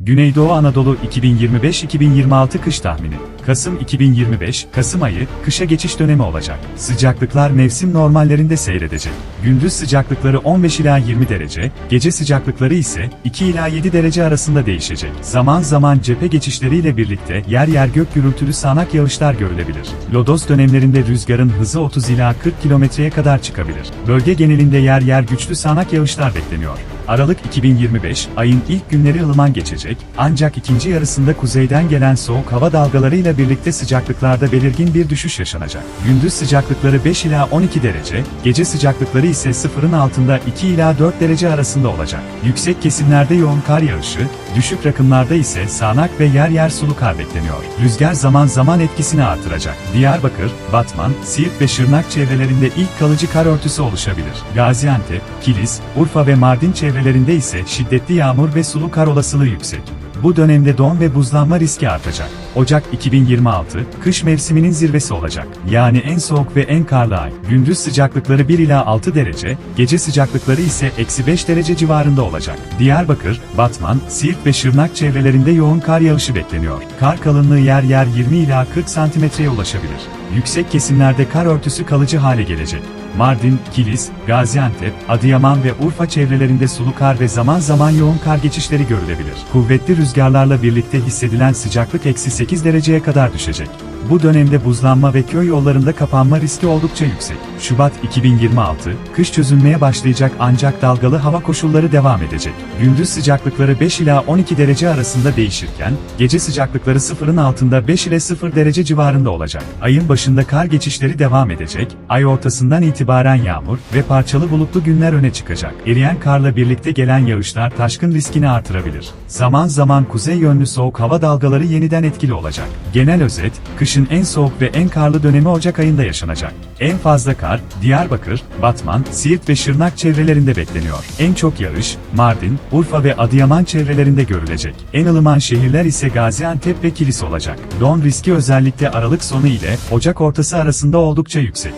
Güneydoğu Anadolu 2025-2026 kış tahmini. Kasım 2025, Kasım ayı, kışa geçiş dönemi olacak. Sıcaklıklar mevsim normallerinde seyredecek. Gündüz sıcaklıkları 15 ila 20 derece, gece sıcaklıkları ise 2 ila 7 derece arasında değişecek. Zaman zaman cephe geçişleriyle birlikte yer yer gök gürültülü sağanak yağışlar görülebilir. Lodos dönemlerinde rüzgarın hızı 30 ila 40 kilometreye kadar çıkabilir. Bölge genelinde yer yer güçlü sağanak yağışlar bekleniyor. Aralık 2025, ayın ilk günleri ılıman geçecek, ancak ikinci yarısında kuzeyden gelen soğuk hava dalgalarıyla birlikte sıcaklıklarda belirgin bir düşüş yaşanacak. Gündüz sıcaklıkları 5 ila 12 derece, gece sıcaklıkları ise sıfırın altında 2 ila 4 derece arasında olacak. Yüksek kesimlerde yoğun kar yağışı, düşük rakımlarda ise sağanak ve yer yer sulu kar bekleniyor. Rüzgar zaman zaman etkisini artıracak. Diyarbakır, Batman, Siirt ve Şırnak çevrelerinde ilk kalıcı kar örtüsü oluşabilir. Gaziantep, Kilis, Urfa ve Mardin çevrelerinde ise şiddetli yağmur ve sulu kar olasılığı yüksek. Bu dönemde don ve buzlanma riski artacak. Ocak 2026, kış mevsiminin zirvesi olacak. Yani en soğuk ve en karlı ay. Gündüz sıcaklıkları 1 ila 6 derece, gece sıcaklıkları ise eksi 5 derece civarında olacak. Diyarbakır, Batman, Siirt ve Şırnak çevrelerinde yoğun kar yağışı bekleniyor. Kar kalınlığı yer yer 20 ila 40 santimetreye ulaşabilir. Yüksek kesimlerde kar örtüsü kalıcı hale gelecek. Mardin, Kilis, Gaziantep, Adıyaman ve Urfa çevrelerinde sulu kar ve zaman zaman yoğun kar geçişleri görülebilir. Kuvvetli rüzgarlarla birlikte hissedilen sıcaklık eksi 8 dereceye kadar düşecek. Bu dönemde buzlanma ve köy yollarında kapanma riski oldukça yüksek. Şubat 2026, kış çözülmeye başlayacak ancak dalgalı hava koşulları devam edecek. Gündüz sıcaklıkları 5 ila 12 derece arasında değişirken, gece sıcaklıkları sıfırın altında 5 ile 0 derece civarında olacak. Ayın başında kar geçişleri devam edecek, ay ortasından itibaren yağmur ve parçalı bulutlu günler öne çıkacak. Eriyen karla birlikte gelen yağışlar taşkın riskini artırabilir. Zaman zaman kuzey yönlü soğuk hava dalgaları yeniden etkili olacak. Genel özet, kışın en soğuk ve en karlı dönemi Ocak ayında yaşanacak. En fazla kar, Diyarbakır, Batman, Siirt ve Şırnak çevrelerinde bekleniyor. En çok yağış, Mardin, Urfa ve Adıyaman çevrelerinde görülecek. En ılıman şehirler ise Gaziantep ve Kilis olacak. Don riski özellikle Aralık sonu ile Ocak ortası arasında oldukça yüksek.